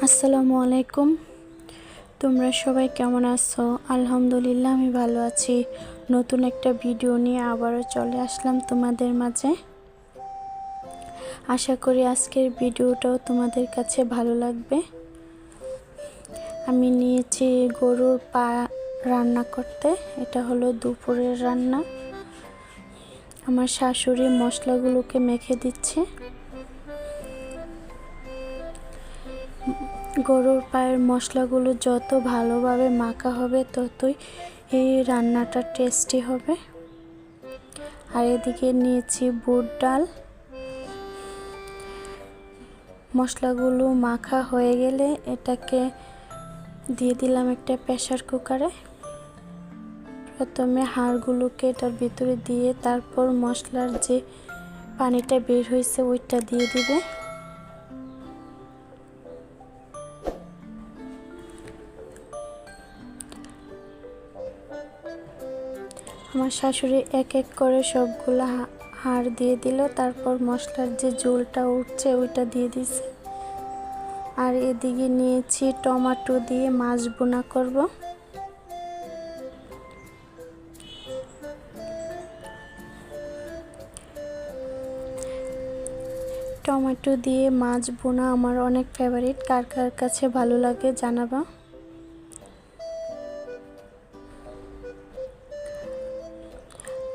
আসসালামু আলাইকুম। তোমরা সবাই কেমন আছো? আলহামদুলিল্লাহ, আমি ভালো আছি। নতুন একটা ভিডিও নিয়ে আবারও চলে আসলাম তোমাদের মাঝে। আশা করি আজকের ভিডিওটাও তোমাদের কাছে ভালো লাগবে। আমি নিয়েছি গরুর পা রান্না করতে। এটা হলো দুপুরের রান্না। আমার শাশুড়ি মশলাগুলোকে মেখে দিচ্ছে। গরুর পায়ের মশলাগুলো যত ভালোভাবে মাখা হবে, ততই এই রান্নাটা টেস্টি হবে। আর এদিকে নিয়েছি বুট ডাল। মশলাগুলো মাখা হয়ে গেলে এটাকে দিয়ে দিলাম একটা প্রেশার কুকারে। প্রথমে হাড়গুলোকে এটার ভিতরে দিয়ে তারপর মশলার যে পানিটা বের হয়েছে, ওইটা দিয়ে দিবে। আমার শাশুড়ি এক এক করে সবগুলো হাড় দিয়ে দিল, তারপর মশলার যে ঝোলটা উঠছে ওইটা দিয়ে দিছে। আর এদিকে নিয়েছি টমেটো দিয়ে মাছ বোনা করব। টমেটো দিয়ে মাছ বোনা আমার অনেক ফেভারিট কার কার কাছে ভালো লাগে জানাবা?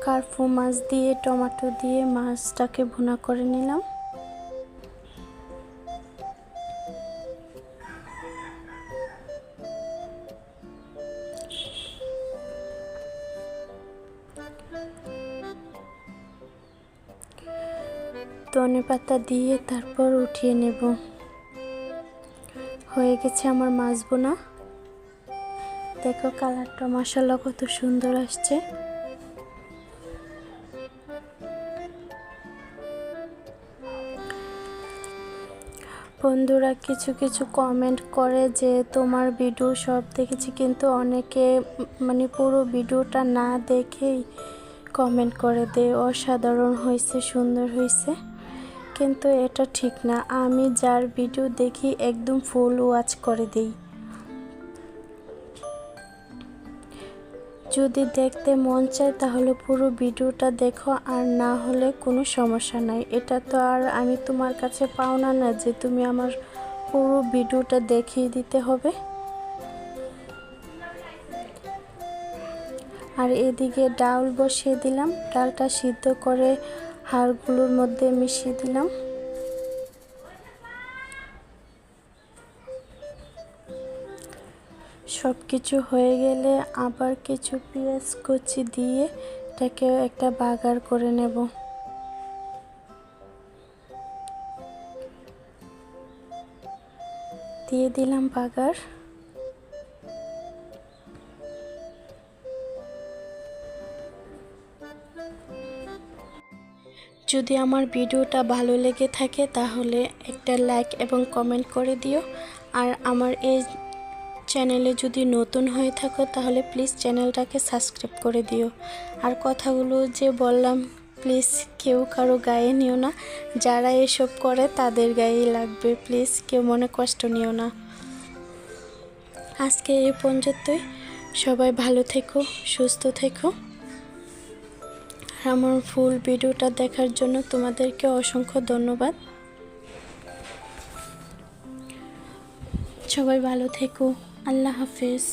কার্ফু মাছ দিয়ে, টমেটো দিয়ে মাছটাকে ভুনা করে নিলাম। ধনে পাতা দিয়ে তারপর উঠিয়ে নেব। হয়ে গেছে আমার মাছ বোনা। দেখো কালারটা মশলা কত সুন্দর আসছে। বন্ধুরা কিছু কিছু কমেন্ট করে যে তোমার ভিডিও সব দেখেছি, কিন্তু অনেকে মানে পুরো ভিডিওটা না দেখেই কমেন্ট করে দেয় অসাধারণ হয়েছে, সুন্দর হয়েছে। কিন্তু এটা ঠিক না। আমি যার ভিডিও দেখি একদম ফুল ওয়াচ করে দিই। যদি দেখতে মন চায়, তাহলে পুরো ভিডিওটা দেখো, আর না হলে কোনো সমস্যা নাই। এটা তো আর আমি তোমার কাছে পাওনা না যে তুমি আমার পুরো ভিডিওটা দেখিয়ে দিতে হবে। আর এদিকে ডাল বসিয়ে দিলাম। ডালটা সিদ্ধ করে হাড়গুলোর মধ্যে মিশিয়ে দিলাম। সব কিছু হয়ে গেলে আবার কিছু পেঁয়াজ কুচি দিয়ে এটাকে একটা বাগার করে নেব। দিয়ে দিলাম বাগার। যদি আমার ভিডিওটা ভালো লেগে থাকে তাহলে একটা লাইক এবং কমেন্ট করে দিও। আর আমার এই চ্যানেলে যদি নতুন হয়ে থাকো, তাহলে প্লিজ চ্যানেলটাকে সাবস্ক্রাইব করে দিও। আর কথাগুলো যে বললাম প্লিজ কেউ কারও গায়ে নিও না। যারা এসব করে, তাদের গায়েই লাগবে। প্লিজ কেউ মনে কষ্ট নিও না। আজকে এই পর্যন্তই। সবাই ভালো থেকো, সুস্থ থেকো। আর আমার ফুল ভিডিওটা দেখার জন্য তোমাদেরকে অসংখ্য ধন্যবাদ। সবাই ভালো থেকো। আল্লাহ হাফেজ।